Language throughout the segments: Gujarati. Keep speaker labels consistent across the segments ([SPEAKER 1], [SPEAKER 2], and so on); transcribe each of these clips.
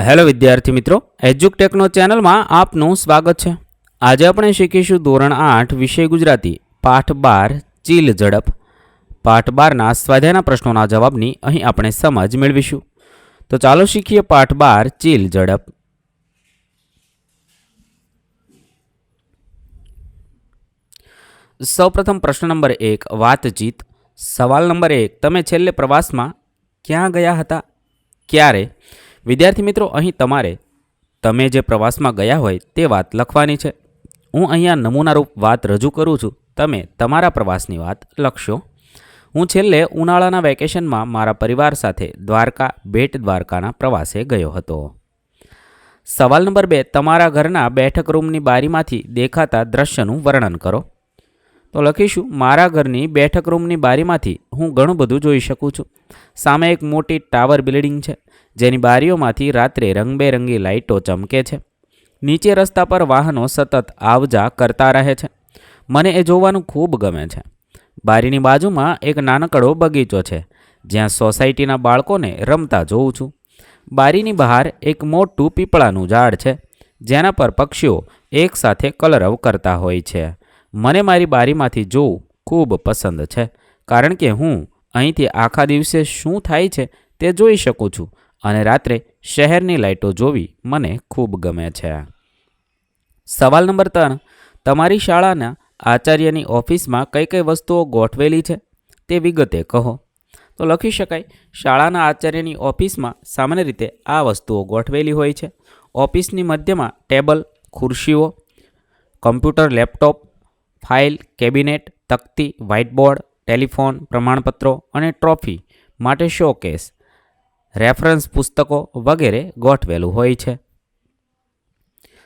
[SPEAKER 1] હેલો વિદ્યાર્થી મિત્રો, એજ્યુકટેકનો ચેનલમાં આપનું સ્વાગત છે. આજે આપણે શીખીશું ધોરણ આઠ, વિષય ગુજરાતી, પાઠ બાર, ચીલ ઝડપ. પાઠ બારના સ્વાધ્યાયના પ્રશ્નોના જવાબની અહીં આપણે સમજ મેળવીશું. તો ચાલો શીખીએ પાઠ બાર, ચીલ ઝડપ. સૌપ્રથમ પ્રશ્ન નંબર એક, વાતચીત. સવાલ નંબર એક, તમે છેલ્લે પ્રવાસમાં ક્યાં ગયા હતા? ક્યારે? વિદ્યાર્થી મિત્રો, અહીં તમારે તમે જે પ્રવાસમાં ગયા હોય તે વાત લખવાની છે. હું અહીંયા નમૂનારૂપ વાત રજૂ કરું છું. તમે તમારા પ્રવાસની વાત લખશો. હું છેલ્લે ઉનાળાના વેકેશનમાં મારા પરિવાર સાથે દ્વારકા, બેટ દ્વારકાના પ્રવાસે ગયો હતો. સવાલ નંબર બે, તમારા ઘરના બેઠક રૂમની બારીમાંથી દેખાતા દ્રશ્યનું વર્ણન કરો. તો લખીશું, મારા ઘરની બેઠક રૂમની બારીમાંથી હું ઘણું બધું જોઈ શકું છું. સામે એક મોટી ટાવર બિલ્ડિંગ છે. જેની બારીઓમાંથી રાત્રે રંગબેરંગી લાઇટો ચમકે છે. નીચે રસ્તા પર વાહનો સતત આવજા કરતા રહે છે. મને એ જોવાનું ખૂબ ગમે છે. બારીની બાજુમાં એક નાનકડો બગીચો છે, જ્યાં સોસાયટીના બાળકોને રમતા જોઉં છું. બારીની બહાર એક મોટું પીપળાનું ઝાડ છે, જેના પર પક્ષીઓ એકસાથે કલરવ કરતા હોય છે. મને મારી બારીમાંથી જોવું ખૂબ પસંદ છે, કારણ કે હું અહીંથી આખા દિવસે શું થાય છે તે જોઈ શકું છું. અને રાત્રે શહેરની લાઇટો જોવી મને ખૂબ ગમે છે. સવાલ નંબર ત્રણ. તમારી શાળાના આચાર્યની ઓફિસમાં કઈ કઈ વસ્તુઓ ગોઠવેલી છે? તે વિગતે કહો. તો લખી શકાય, શાળાના આચાર્યની ઓફિસમાં સામાન્ય રીતે આ વસ્તુઓ ગોઠવેલી હોય છે. ઓફિસની મધ્યમાં ટેબલ, ખુરશીઓ, કમ્પ્યુટર લેપટોપ, ફાઇલ, કેબિનેટ, તકતી, વ્હાઇટબોર્ડ, ટેલિફોન, પ્રમાણપત્રો અને ટ્રોફી માટે શોકેસ. રેફરન્સ પુસ્તકો વગેરે ગોઠવેલું હોય છે.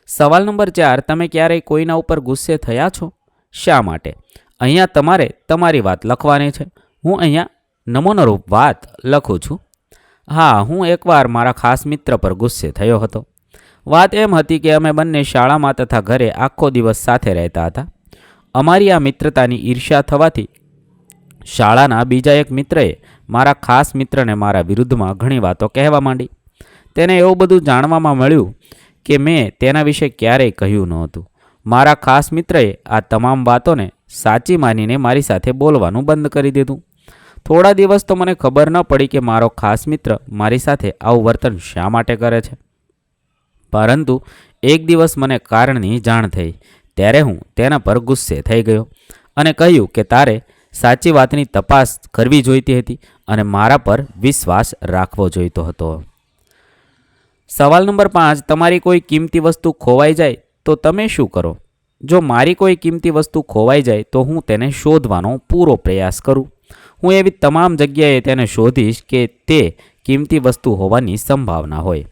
[SPEAKER 1] સવાલ નંબર ચાર, તમે ક્યારેય કોઈના ઉપર ગુસ્સે થયા છો? શા માટે? અહીંયા તમારે તમારી વાત લખવાની છે. હું અહીંયા નમૂનારૂપ વાત લખું છું. હા, હું એકવાર મારા ખાસ મિત્ર પર ગુસ્સે થયો હતો. વાત એમ હતી કે અમે બંને શાળામાં તથા ઘરે આખો દિવસ સાથે રહેતા હતા. અમારી આ મિત્રતાની ઈર્ષ્યા થવાથી શાળાના બીજા એક મિત્રએ મારા ખાસ મિત્રને મારા વિરુદ્ધમાં ઘણી વાતો કહેવા માંડી. તેને એવું બધું જાણવામાં મળ્યું કે મેં તેના વિશે ક્યારેય કહ્યું નહોતું. મારા ખાસ મિત્રએ આ તમામ વાતોને સાચી માનીને મારી સાથે બોલવાનું બંધ કરી દીધું. થોડા દિવસ તો મને ખબર ન પડી કે મારો ખાસ મિત્ર મારી સાથે આવું વર્તન શા માટે કરે છે. પરંતુ એક દિવસ મને કારણની જાણ થઈ. ત્યારે હું તેના પર ગુસ્સે થઈ ગયો અને કહ્યું કે તારે સાચી વાતની તપાસ કરવી જોઈતી હતી. અને મારા પર વિશ્વાસ રાખવો જોઈતો હતો. સવાલ નંબર પાંચ, તમારી કોઈ કિંમતી વસ્તુ ખોવાઈ જાય તો તમે શું કરો? જો મારી કોઈ કિંમતી વસ્તુ ખોવાઈ જાય તો હું તેને શોધવાનો પૂરો પ્રયાસ કરું. હું એવી તમામ જગ્યાએ તેને શોધીશ કે તે કિંમતી વસ્તુ હોવાની સંભાવના હોય.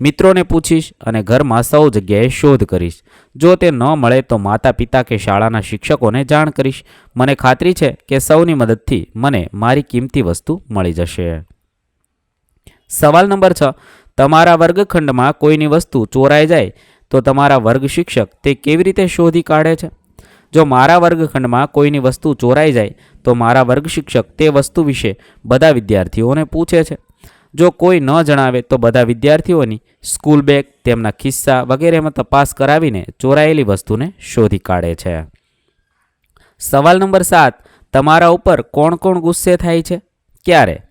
[SPEAKER 1] મિત્રોને પૂછીશ અને ઘરમાં સૌ જગ્યાએ શોધ કરીશ. જો તે ન મળે તો માતા પિતા કે શાળાના શિક્ષકોને જાણ કરીશ. મને ખાતરી છે કે સૌની મદદથી મને મારી કિંમતી વસ્તુ મળી જશે. સવાલ નંબર છ. તમારા વર્ગખંડમાં કોઈની વસ્તુ ચોરાઈ જાય તો તમારા વર્ગ શિક્ષક તે કેવી રીતે શોધી કાઢે છે? જો મારા વર્ગખંડમાં કોઈની વસ્તુ ચોરાઈ જાય તો મારા વર્ગ શિક્ષક તે વસ્તુ વિશે બધા વિદ્યાર્થીઓને પૂછે છે. જો કોઈ ન જણાવે તો બધા વિદ્યાર્થીઓની સ્કૂલ બેગ, તેમના ખિસ્સા વગેરેમાં તપાસ કરાવીને ચોરાયેલી વસ્તુને શોધી કાઢે છે. સવાલ નંબર સાત, તમારા ઉપર કોણ કોણ ગુસ્સે થાય છે? ક્યારે?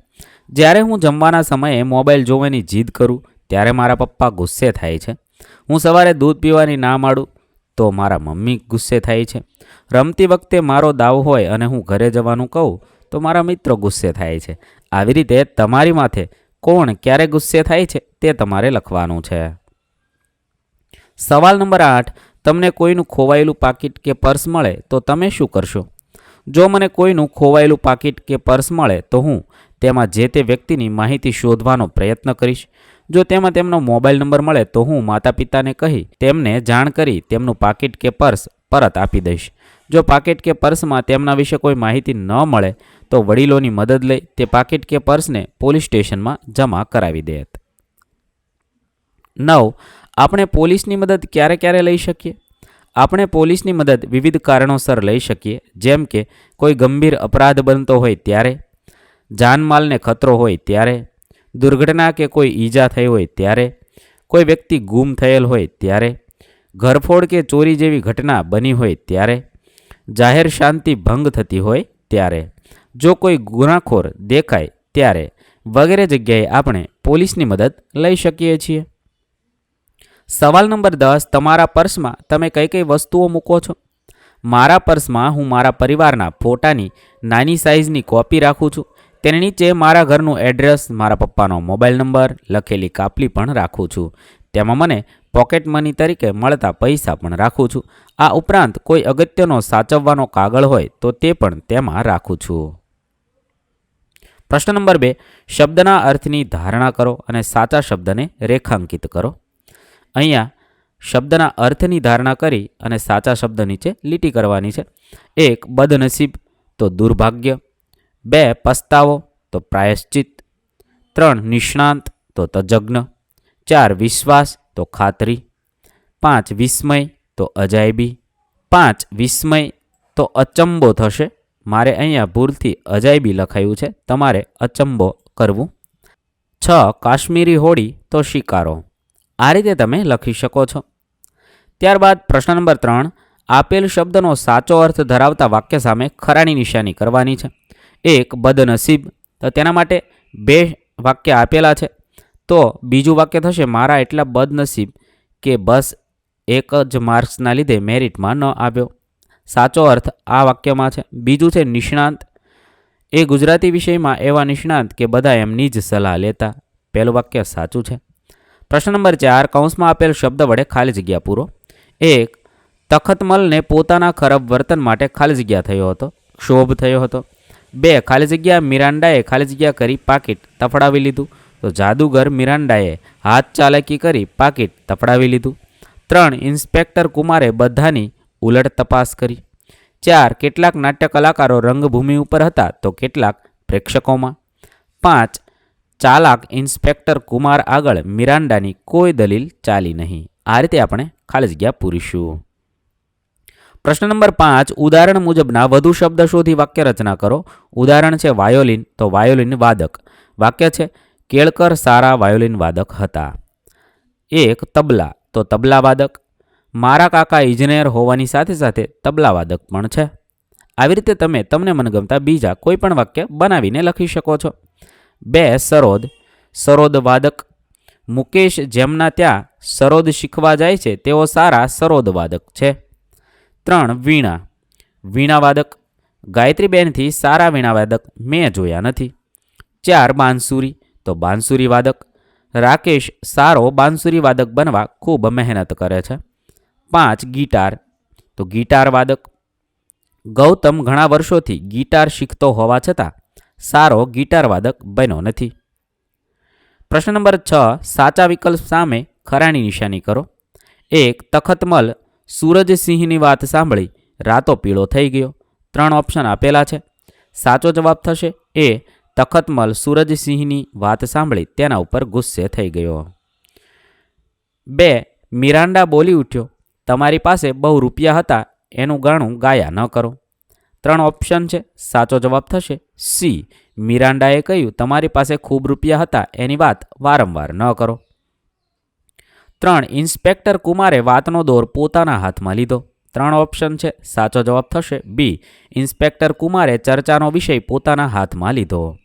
[SPEAKER 1] જ્યારે હું જમવાના સમયે મોબાઈલ જોવાની જીદ કરું, ત્યારે મારા પપ્પા ગુસ્સે થાય છે. હું સવારે દૂધ પીવાની ના માડું, તો મારા મમ્મી ગુસ્સે થાય છે. રમતી વખતે મારો દાવ હોય અને હું ઘરે જવાનું કહું, તો મારા મિત્રો ગુસ્સે થાય છે. આવી રીતે તમારી માથે કોણ ક્યારે ગુસ્સે થાય છે તે તમારે લખવાનું છે. સવાલ નંબર આઠ, તમને કોઈનું ખોવાયેલું પાકીટ કે પર્સ મળે તો તમે શું કરશો? જો મને કોઈનું ખોવાયેલું પાકીટ કે પર્સ મળે તો હું તેમાં જે તે વ્યક્તિની માહિતી શોધવાનો પ્રયત્ન કરીશ. જો તેમાં તેમનો મોબાઈલ નંબર મળે તો હું માતા પિતાને કહી તેમને જાણ કરી તેમનું પાકીટ કે પર્સ પરત આપી દઈશ. જો પાકેટ કે પર્સમાં તેમના વિશે કોઈ માહિતી ન મળે, તો વડીલોની મદદ લઈ તે પાકેટ કે પર્સને પોલીસ સ્ટેશનમાં જમા કરાવી દેત. નવ, આપણે પોલીસની મદદ ક્યારે ક્યારે લઈ શકીએ? આપણે પોલીસની મદદ વિવિધ કારણોસર લઈ શકીએ, જેમ કે કોઈ ગંભીર અપરાધ બનતો હોય ત્યારે, જાનમાલને ખતરો હોય ત્યારે, દુર્ઘટના કે કોઈ ઈજા થઈ હોય ત્યારે, કોઈ વ્યક્તિ ગુમ થયેલ હોય ત્યારે, ઘરફોડ કે ચોરી જેવી ઘટના બની હોય ત્યારે જાહેર શાંતિ ભંગ થતી હોય ત્યારે. જો કોઈ ગુનાખોર દેખાય ત્યારે વગેરે જગ્યાએ આપણે પોલીસની મદદ લઈ શકીએ છીએ. સવાલ નંબર દસ, તમારા પર્સમાં તમે કઈ કઈ વસ્તુઓ મૂકો છો? મારા પર્સમાં હું મારા પરિવારના ફોટાની નાની સાઇઝની કોપી રાખું છું. તેની નીચે મારા ઘરનું એડ્રેસ, મારા પપ્પાનો મોબાઈલ નંબર લખેલી કાપલી પણ રાખું છું. તેમાં મને પોકેટ મની તરીકે મળતા પૈસા પણ રાખું છું. આ ઉપરાંત કોઈ અગત્યનો સાચવવાનો કાગળ હોય તો તે પણ તેમાં રાખું છું. પ્રશ્ન નંબર બે. શબ્દના અર્થની ધારણા કરો અને સાચા શબ્દને રેખાંકિત કરો. અહીંયા શબ્દના અર્થની ધારણા કરી અને સાચા શબ્દ નીચે લીટી કરવાની છે. એક, બદનસીબ, તો દુર્ભાગ્ય. બે, પસ્તાવો, તો પ્રાયશ્ચિત. ત્રણ, નિષ્ણાંત, તો તજજ્ઞ. ચાર, વિશ્વાસ. તો ખાતરી, પાંચ વિસ્મય તો અજાયબી, પાંચ વિસ્મય તો અચંબો થશે. મારે અહીંયા ભૂલથી અજાયબી લખાયું છે, તમારે અચંબો કરવું. છ કાશ્મીરી હોડી તો શિકારો, આ રીતે તમે લખી શકો છો. ત્યારબાદ પ્રશ્ન નંબર ત્રણ, આપેલ શબ્દનો સાચો અર્થ ધરાવતા વાક્ય સામે ખરાની નિશાની કરવાની છે. એક બદનસીબ, તો તેના માટે બે વાક્ય આપેલા છે. તો બીજું વાક્ય થશે, મારા એટલા બદનસીબ કે બસ એક જ માર્ક્સના લીધે મેરિટમાં ન આવ્યો. સાચો અર્થ આ વાક્યમાં છે. બીજું છે, નિષ્ણાંત. એ ગુજરાતી વિષયમાં એવા નિષ્ણાંત કે બધા એમની જ સલાહ લેતા. પહેલું વાક્ય સાચું છે. પ્રશ્ન નંબર ચાર, કૌંસમાં આપેલ શબ્દ વડે ખાલી જગ્યા પૂરો. એક, તખતમલને પોતાના ખરાબ વર્તન માટે ખાલી જગ્યા થયો હતો, ક્ષોભ થયો હતો. બે, ખાલી જગ્યા મિરાન્ડાએ ખાલી જગ્યા કરી પાકીટ તફડાવી લીધું. તો જાદુગર મિરાન્ડાએ હાથ ચાલાકી કરી પાકીટ તફડાવી લીધું. ત્રણ ઇન્સ્પેક્ટર કુમારે બધાની ઉલટ તપાસ કરી. ચાર કેટલાક નાટ્ય કલાકારો રંગભૂમિ ઉપર હતા તો કેટલાક પ્રેક્ષકોમાં. પાંચ ચાલાક ઇન્સ્પેક્ટર કુમાર આગળ મિરાન્ડાની કોઈ દલીલ ચાલી નહીં. આ રીતે આપણે ખાલી જગ્યા પૂરીશું. પ્રશ્ન નંબર પાંચ, ઉદાહરણ મુજબના વધુ શબ્દ શોધી વાક્ય રચના કરો. ઉદાહરણ છે વાયોલિન, તો વાયોલિન વાદક. વાક્ય છે કેળકર સારા વાયોલિન વાદક હતા. એક તબલા, તો તબલા વાદક. મારા કાકા ઇજનેર હોવાની સાથે સાથે તબલા વાદક પણ છે. આવી રીતે તમે તમને મનગમતા બીજા કોઈ પણ વાક્ય બનાવીને લખી શકો છો. બે સરોદ સરોદ વાદક. મુકેશ જેમના ત્યાં સરોદ શીખવા જાય છે, તેઓ સારા સરોદ વાદક છે. ત્રણ, વીણા. વીણાવાદક ગાયત્રીબેનથી સારા વીણાવાદક મેં જોયા નથી. ચાર, બાંસુરી. તો બાંસુરી વાદક. રાકેશ સારો બાંસુરી વાદક બનવા ખૂબ મહેનત કરે છે. પાંચ, ગિટાર. તો ગિટાર વાદક. ગૌતમ ઘણા વર્ષોથી ગિટાર શીખતો હોવા છતાં સારો ગિટાર વાદક બન્યો નથી. પ્રશ્ન નંબર છ, સાચા વિકલ્પ સામે ખરાની નિશાની કરો. એક, તખતમલ. સૂરજસિંહની વાત સાંભળી રાતો પીળો થઈ ગયો. ત્રણ ઓપ્શન આપેલા છે. સાચો જવાબ થશે એ તખતમલ સૂરજસિંહની વાત સાંભળી તેના ઉપર ગુસ્સે થઈ ગયો. બે મિરાન્ડા બોલી ઉઠ્યો, તમારી પાસે બહુ રૂપિયા હતા, એનું ગાણું ગાયા ન કરો. ત્રણ ઓપ્શન છે, સાચો જવાબ થશે. સી મિરાન્ડાએ કહ્યું, તમારી પાસે ખૂબ રૂપિયા હતા, એની વાત વારંવાર ન કરો. ત્રણ, ઇન્સ્પેક્ટર કુમારે વાતનો દોર પોતાના હાથમાં લીધો. ત્રણ ઓપ્શન છે, સાચો જવાબ થશે. બી, ઇન્સ્પેક્ટર કુમારે ચર્ચાનો વિષય પોતાના હાથમાં લીધો.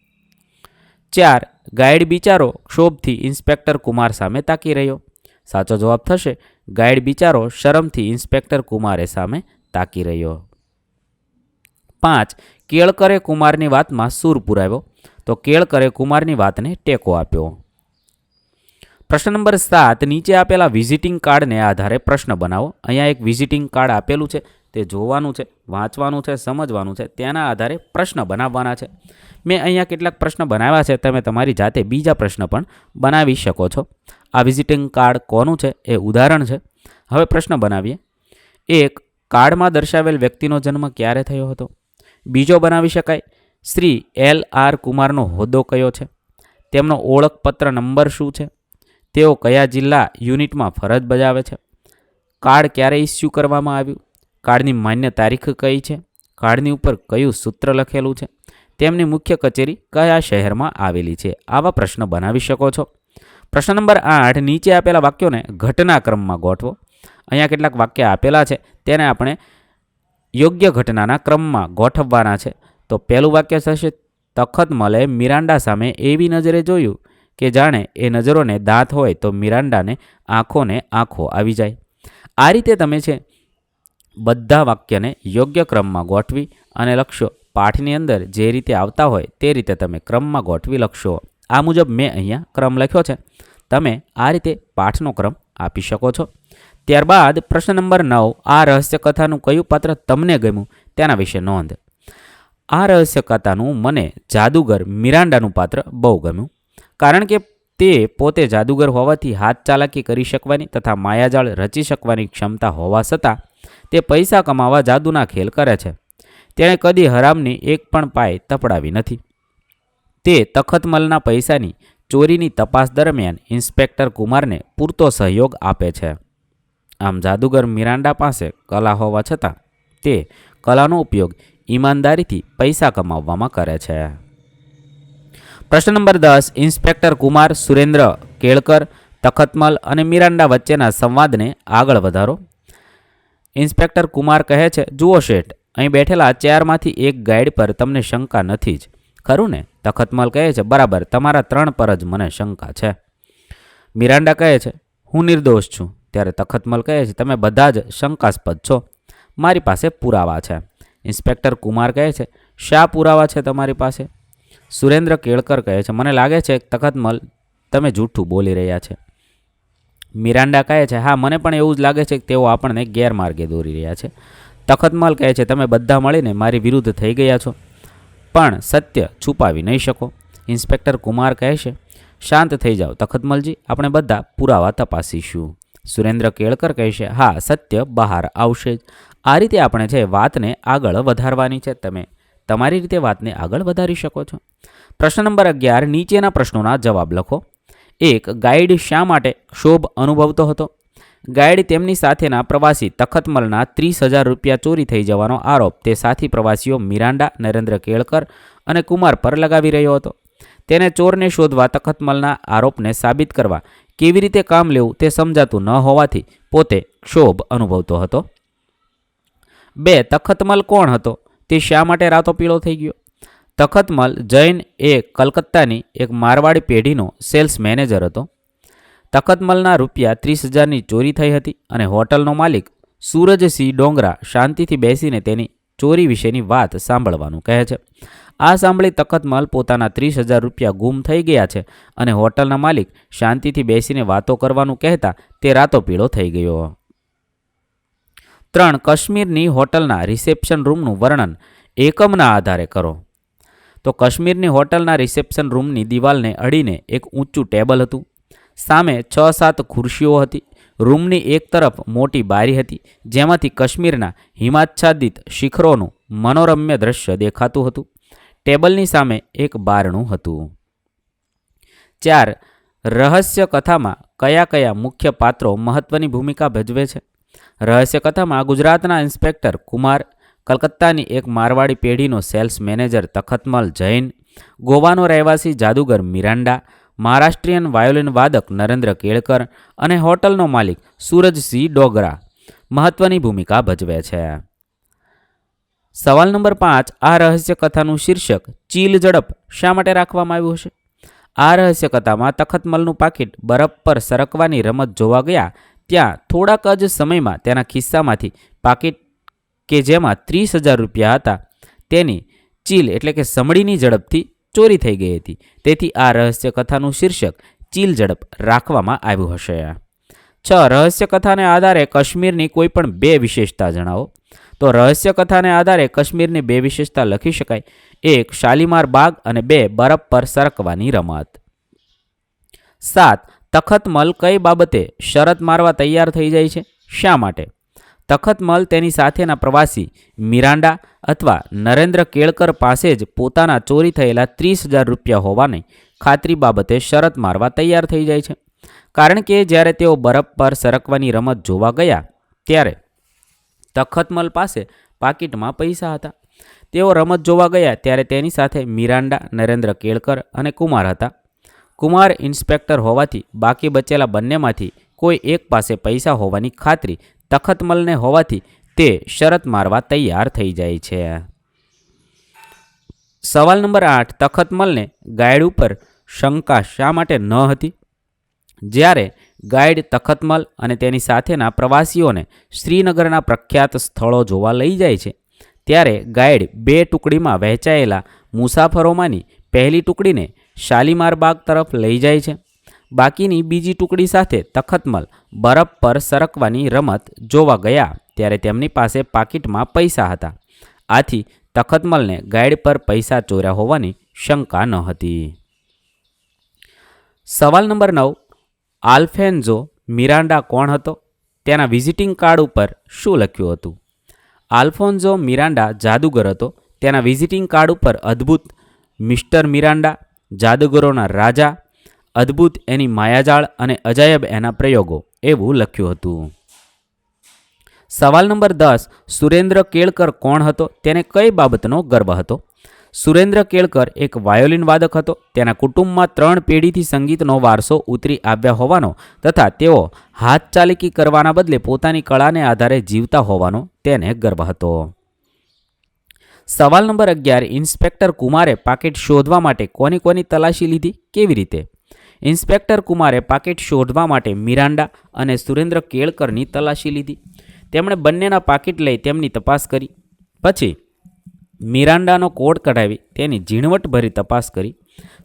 [SPEAKER 1] ચાર ગાઈડ બિચારો ક્ષોભથી ઇન્સ્પેક્ટર કુમાર સામે તાકી રહ્યો. સાચો જવાબ થશે, ગાઈડ બિચારો શરમથી ઇન્સ્પેક્ટર કુમારે સામે તાકી રહ્યો. પાંચ, કેળકરે કુમારની વાતમાં સૂર પુરાવ્યો, તો કેળકરે કુમારની વાતને ટેકો આપ્યો. પ્રશ્ન નંબર સાત, નીચે આપેલા વિઝિટિંગ કાર્ડને આધારે પ્રશ્ન બનાવો. અહીંયા એક વિઝિટિંગ કાર્ડ આપેલું છે. તે જોવાનું છે, વાંચવાનું છે, સમજવાનું છે, તેના આધારે પ્રશ્ન બનાવવાના છે. મેં અહીંયા કેટલાક પ્રશ્ન બનાવ્યા છે, તમે તમારી જાતે બીજા પ્રશ્ન પણ બનાવી શકો છો. આ વિઝિટિંગ કાર્ડ કોનું છે, એ ઉદાહરણ છે. હવે પ્રશ્ન બનાવીએ. એક, કાર્ડમાં દર્શાવેલ વ્યક્તિનો જન્મ ક્યારે થયો હતો? બીજો બનાવી શકાય. શ્રી એલ આર કુમારનો હોદ્દો કયો છે? તેમનો ઓળખપત્ર નંબર શું છે? તેઓ કયા જિલ્લા યુનિટમાં ફરજ બજાવે છે? કાર્ડ ક્યારે ઇસ્યુ કરવામાં આવ્યું? કાર્ડની માન્ય તારીખ કઈ છે? કાર્ડની ઉપર કયું સૂત્ર લખેલું છે? તેમની મુખ્ય કચેરી કયા શહેરમાં આવેલી છે? આવા પ્રશ્ન બનાવી શકો છો. પ્રશ્ન નંબર આઠ, નીચે આપેલા વાક્યોને ઘટનાક્રમમાં ગોઠવો. અહીંયા કેટલાક વાક્ય આપેલા છે, તેને આપણે યોગ્ય ઘટનાના ક્રમમાં ગોઠવવાના છે. તો પહેલું વાક્ય થશે તખતમલે મિરાન્ડા સામે એવી નજરે જોયું કે જાણે એ નજરોને દાંત હોય તો મિરાન્ડાને આંખોને આંખો આવી જાય. આ રીતે તમે છે બધા વાક્યને યોગ્ય ક્રમમાં ગોઠવી અને લખશો. પાઠની અંદર જે રીતે આવતા હોય તે રીતે તમે ક્રમમાં ગોઠવી લખશો. આ મુજબ મેં અહીંયા ક્રમ લખ્યો છે. તમે આ રીતે પાઠનો ક્રમ આપી શકો છો. ત્યારબાદ પ્રશ્ન નંબર નવ, આ રહસ્ય કથાનું કયું પાત્ર તમને ગમ્યું? તેના વિશે નોંધ. આ રહસ્ય કથાનું મને જાદુગર મિરાન્ડાનું પાત્ર બહુ ગમ્યું. કારણ કે તે પોતે જાદુગર હોવાથી હાથ ચાલાકી કરી શકવાની તથા માયાજાળ રચી શકવાની ક્ષમતા હોવા છતાં તે પૈસા કમાવા જાદુના ખેલ કરે છે. તેણે કદી હરામની એક પણ પાય તપડાવી નથી. તે તખતમલના પૈસાની ચોરીની તપાસ દરમિયાન ઇન્સ્પેક્ટર કુમારને પૂરતો સહયોગ આપે છે. આમ જાદુગર મિરાન્ડા પાસે કલા હોવા છતાં તે કલાનો ઉપયોગ ઈમાનદારીથી પૈસા કમાવવામાં કરે છે. પ્રશ્ન નંબર દસ, ઇન્સ્પેક્ટર કુમાર સુરેન્દ્ર કેળકર, તખતમલ અને મિરાન્ડા વચ્ચેના સંવાદને આગળ વધારો. ઇન્સ્પેક્ટર કુમાર કહે છે, જુઓ શેઠ, અહીં બેઠેલા ચેરમાંથી એક ગાઈડ પર તમને શંકા નથી જ. ખરું ને? તખતમલ કહે છે, બરાબર, તમારા ત્રણ પર જ મને શંકા છે. મિરાન્ડા કહે છે, હું નિર્દોષ છું. ત્યારે તખતમલ કહે છે, તમે બધા જ શંકાસ્પદ છો. મારી પાસે પુરાવા છે. ઇન્સ્પેક્ટર કુમાર કહે છે, શા પુરાવા છે તમારી પાસે? સુરેન્દ્ર કેળકર કહે છે, મને લાગે છે, તખતમલ, તમે જૂઠું બોલી રહ્યા છે. મિરાન્ડા કહે છે, હા, મને પણ એવું જ લાગે છે કે તેઓ આપણને ગેરમાર્ગે દોરી રહ્યા છે. તખતમલ કહે છે, તમે બધા મળીને મારી વિરુદ્ધ થઈ ગયા છો, પણ સત્ય છુપાવી નહીં શકો. ઇન્સ્પેક્ટર કુમાર કહે છે, શાંત થઈ જાઓ તખતમલજી, આપણે બધા પુરાવા તપાસીશું. સુરેન્દ્ર કેળકર કહે છે, હા, સત્ય બહાર આવશે જ. આ રીતે આપણે છે, વાતને આગળ વધારવાની છે. તમે તમારી રીતે વાતને આગળ વધારી શકો છો. પ્રશ્ન નંબર અગિયાર, નીચેના પ્રશ્નોના જવાબ લખો. એક ગાઈડ શા માટે ક્ષોભ અનુભવતો હતો? ગાઈડ તેમની સાથેના પ્રવાસી તખતમલના ત્રીસ હજાર રૂપિયા ચોરી થઈ જવાનો આરોપ તે સાથી પ્રવાસીઓ મિરાન્ડા નરેન્દ્ર કેળકર અને કુમાર પર લગાવી રહ્યો હતો. તેને ચોરને શોધવા તખતમલના આરોપને સાબિત કરવા કેવી રીતે કામ લેવું તે સમજાતું ન હોવાથી પોતે ક્ષોભ અનુભવતો હતો. બે, તખતમલ કોણ હતો? તે શા માટે રાતો પીળો થઈ ગયો? તખતમલ જૈન એ કલકત્તાની એક મારવાડી પેઢીનો સેલ્સ મેનેજર હતો. તખતમલના રૂપિયા ત્રીસ હજારની ચોરી થઈ હતી અને હોટલનો માલિક સૂરજસિંહ ડોંગરા શાંતિથી બેસીને તેની ચોરી વિશેની વાત સાંભળવાનું કહે છે. આ સાંભળી તખતમલ પોતાના ત્રીસ હજાર રૂપિયા ગુમ થઈ ગયા છે અને હોટલના માલિક શાંતિથી બેસીને વાતો કરવાનું કહેતા તે રાતો પીળો થઈ ગયો. ત્રણ કાશ્મીરની હોટલના રિસેપ્શન રૂમનું વર્ણન એકમના આધારે કરો. તો કાશ્મીરની હોટલના રિસેપ્શન રૂમની દિવાલને અડીને એક ઊંચું ટેબલ હતું. સામે છ સાત ખુરશીઓ હતી. રૂમની એક તરફ મોટી બારી હતી, જેમાંથી કાશ્મીરના હિમાચ્છાદિત શિખરોનું મનોરમ્ય દ્રશ્ય દેખાતું હતું. ટેબલની સામે એક બારણું હતું. ચાર, રહસ્ય કથામાં કયા કયા મુખ્ય પાત્રો મહત્વની ભૂમિકા ભજવે છે? રહસ્ય કથામાં ગુજરાતના ઇન્સ્પેક્ટર કુમાર કલકત્તાની એક મારવાડી પેઢીનો સેલ્સ મેનેજર તખતમલ જૈન, ગોવાનો રહેવાસી જાદુગર મિરાન્ડા મહારાષ્ટ્રીયન વાયોલિન વાદક નરેન્દ્ર કેળકર અને હોટલનો માલિક સૂરજસિંહ ડોગરા મહત્વની ભૂમિકા ભજવે છે. સવાલ નંબર પાંચ, આ રહસ્ય કથાનું શીર્ષક ચીલ ઝડપ શા માટે રાખવામાં આવ્યું હશે? આ રહસ્ય કથામાં તખતમલનું પાકીટ બરફ પર સરકવાની રમત જોવા ગયા, ત્યાં થોડાક જ સમયમાં તેના ખિસ્સામાંથી પાકીટ કે જેમાં ત્રીસ હજાર રૂપિયા હતા. તેની ચીલ એટલે કે સમડીની ઝડપથી ચોરી થઈ ગઈ હતી. તેથી આ રહસ્ય કથાનું શીર્ષક ચીલ ઝડપ રાખવામાં આવ્યું હશે. છ, રહસ્ય કથાને આધારે કાશ્મીરની કોઈ પણ બે વિશેષતા જણાવો. તો રહસ્ય કથાને આધારે કાશ્મીરની બે વિશેષતા લખી શકાય. એક, શાલીમાર બાગ અને બે, બરફ પર સરકવાની રમત. સાત તખતમલ કઈ બાબતે શરત મારવા તૈયાર થઈ જાય છે? શા માટે? તખતમલ તેની સાથેના પ્રવાસી મિરાન્ડા અથવા નરેન્દ્ર કેળકર પાસે જ પોતાના ચોરી થયેલા ત્રીસ હજાર રૂપિયા હોવાની ખાતરી બાબતે શરત મારવા તૈયાર થઈ જાય છે. કારણ કે જ્યારે તેઓ બરફ પર સરકવાની રમત જોવા ગયા, ત્યારે તખતમલ પાસે પાકીટમાં પૈસા હતા. તેઓ રમત જોવા ગયા ત્યારે તેની સાથે મિરાન્ડા નરેન્દ્ર કેળકર અને કુમાર હતા. કુમાર ઇન્સ્પેક્ટર હોવાથી બાકી બચેલા બંનેમાંથી કોઈ એક પાસે પૈસા હોવાની ખાતરી તખતમલને હોવાથી તે શરત મારવા તૈયાર થઈ જાય છે. સવાલ નંબર આઠ. તખતમલને ગાઈડ ઉપર શંકા શા માટે ન હતી? જ્યારે ગાઈડ તખતમલ અને તેની સાથેના પ્રવાસીઓને શ્રીનગરના પ્રખ્યાત સ્થળો જોવા લઈ જાય છે, ત્યારે ગાઈડ બે ટુકડીમાં વહેંચાયેલા મુસાફરોમાંની પહેલી ટુકડીને શાલીમાર બાગ તરફ લઈ જાય છે. બાકીની બીજી ટુકડી સાથે તખતમલ, બરફ પર સરકવાની રમત જોવા ગયા ત્યારે તેમની પાસે પાકીટમાં પૈસા હતા. આથી તખતમલને ગાઈડ પર પૈસા ચોર્યા હોવાની શંકા ન હતી. સવાલ નંબર નવ, આલ્ફેન્ઝો મિરાન્ડા કોણ હતો? તેના વિઝિટિંગ કાર્ડ ઉપર શું લખ્યું હતું? આલ્ફોન્ઝો મિરાન્ડા જાદુગર હતો. તેના વિઝિટિંગ કાર્ડ ઉપર અદ્ભુત, મિસ્ટર મિરાન્ડા જાદુગરોના રાજા અદ્ભુત એની માયાજાળ અને અજાયબ એના પ્રયોગો એવું લખ્યું હતું. સવાલ નંબર દસ, સુરેન્દ્ર કેળકર કોણ હતો? તેને કઈ બાબતનો ગર્વ હતો? સુરેન્દ્ર કેળકર એક વાયોલિન વાદક હતો. તેના કુટુંબમાં ત્રણ પેઢીથી સંગીતનો વારસો ઉતરી આવ્યા હોવાનો તથા તેઓ હાથ ચાલીકી કરવાના બદલે પોતાની કળાને આધારે જીવતા હોવાનો તેને ગર્વ હતો. સવાલ નંબર અગિયાર, ઇન્સ્પેક્ટર કુમારે પાકીટ શોધવા માટે કોની કોની તલાશી લીધી? કેવી રીતે? ઇન્સ્પેક્ટર કુમારે પાકીટ શોધવા માટે મિરાન્ડા અને સુરેન્દ્ર કેળકરની તલાશી લીધી. તેમણે બંનેના પાકીટ લઈ તેમની તપાસ કરી. પછી મિરાન્ડાનો કોડ કઢાવી તેની ઝીણવટભરી તપાસ કરી.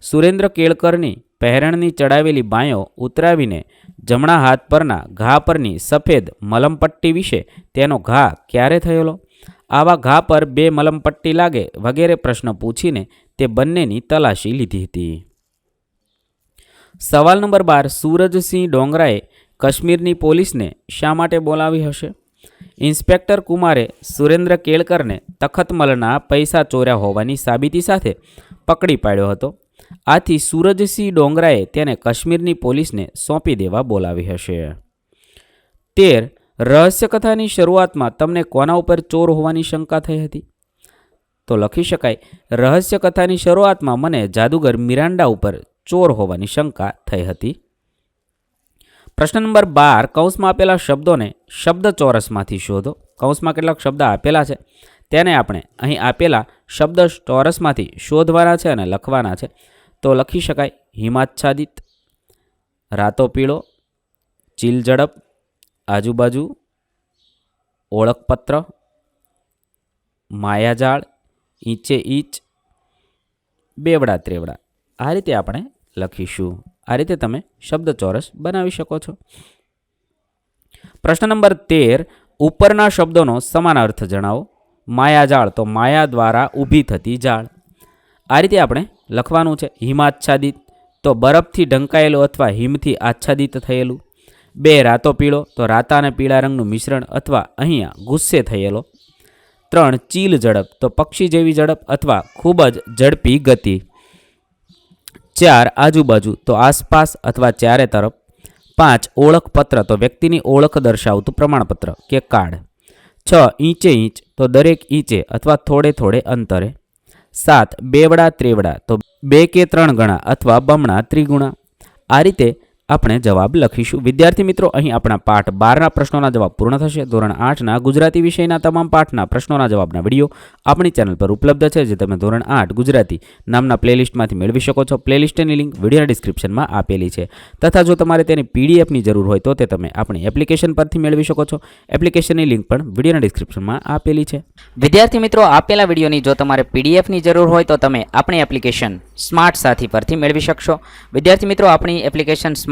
[SPEAKER 1] સુરેન્દ્ર કેળકરની પહેરણની ચડાવેલી બાંયો ઉતરાવીને જમણા હાથ પરના ઘા પરની સફેદ મલમપટ્ટી વિશે તેનો ઘા ક્યારે થયેલો? આવા ઘા પર બે મલમપટ્ટી લાગે વગેરે પ્રશ્ન પૂછીને તે બંનેની તલાશી લીધી હતી. સવાલ નંબર બાર, સૂરજસિંહ ડોંગરાએ કાશ્મીરની પોલીસને શા માટે બોલાવી હશે? ઇન્સ્પેક્ટર કુમારે સુરેન્દ્ર કેળકરને તખતમલના પૈસા ચોર્યા હોવાની સાબિતી સાથે પકડી પાડ્યો હતો. આથી સૂરજસિંહ ડોંગરાએ તેને કાશ્મીરની પોલીસને સોંપી દેવા બોલાવી હશે. તેર, રહસ્યકથાની શરૂઆતમાં તમને કોના ઉપર ચોર હોવાની શંકા થઈ હતી? તો લખી શકાય, રહસ્યકથાની શરૂઆતમાં મને જાદુગર મિરાન્ડા ઉપર ચોર હોવાની શંકા થઈ હતી. પ્રશ્ન નંબર બાર, કૌંસમાં આપેલા શબ્દોને શબ્દ ચોરસમાંથી શોધો. કૌંસમાં કેટલાક શબ્દ આપેલા છે, તેને આપણે અહીં આપેલા શબ્દ ચોરસમાંથી શોધવાના છે અને લખવાના છે. તો લખી શકાય, હિમાચ્છાદિત, રાતો પીળો ચીલ ઝડપ આજુબાજુ, ઓળખપત્ર, માયાજાળ, ઈંચે ઈચ, બેવડા ત્રેવડા. આ રીતે આપણે લખીશું. આ રીતે તમે શબ્દ ચોરસ બનાવી શકો છો. પ્રશ્ન નંબર તેર, ઉપરના શબ્દોનો સમાન અર્થ જણાવો. માયાજાળ તો માયા દ્વારા ઊભી થતી જાળ. આ રીતે આપણે લખવાનું છે હિમાચ્છાદિત તો બરફથી ઢંકાયેલું અથવા હિમથી આચ્છાદિત થયેલું. બે રાતો પીળો તો રાતા અને પીળા રંગનું મિશ્રણ અથવા અહીંયા ગુસ્સે થયેલો. ત્રણ ચીલ ઝડપ તો પક્ષી જેવી ઝડપ અથવા ખૂબ જ ઝડપી ગતિ. ચાર આજુબાજુ તો આસપાસ અથવા ચારે તરફ પાંચ ઓળખપત્ર તો વ્યક્તિની ઓળખ દર્શાવતું પ્રમાણપત્ર કે કાર્ડ. છ ઈંચે ઈંચ તો દરેક ઈંચે અથવા થોડે થોડે અંતરે. સાત બેવડા ત્રેવડા તો બે કે ત્રણ ગણા અથવા બમણા ત્રિગુણા. આ રીતે આપણે જવાબ લખીશું. વિદ્યાર્થી મિત્રો, અહીં આપણા પાઠ બારના પ્રશ્નોના જવાબ પૂર્ણ થશે. ધોરણ આઠના ગુજરાતી વિષયના તમામ પાઠના પ્રશ્નોના જવાબના વીડિયો આપણી ચેનલ પર ઉપલબ્ધ છે, જે તમે ધોરણ આઠ ગુજરાતી નામના પ્લેલિસ્ટમાંથી મેળવી શકો છો. પ્લેલિસ્ટની લિંક વિડીયોના ડિસ્ક્રિપ્શનમાં આપેલી છે. તથા જો તમારે તેની પીડીએફની જરૂર હોય તો તે તમે આપણી એપ્લિકેશન પરથી મેળવી શકો છો. એપ્લિકેશનની લિંક પણ વિડીયોના ડિસ્ક્રિપ્શનમાં આપેલી છે.
[SPEAKER 2] વિદ્યાર્થી મિત્રો, આપેલા વિડીયોની જો તમારે પીડીએફની જરૂર હોય તો તમે આપણી એપ્લિકેશન સ્માર્ટ સાથી પરથી મેળવી શકશો. વિદ્યાર્થી મિત્રો, આપણી એપ્લિકેશન સ્માર્ટ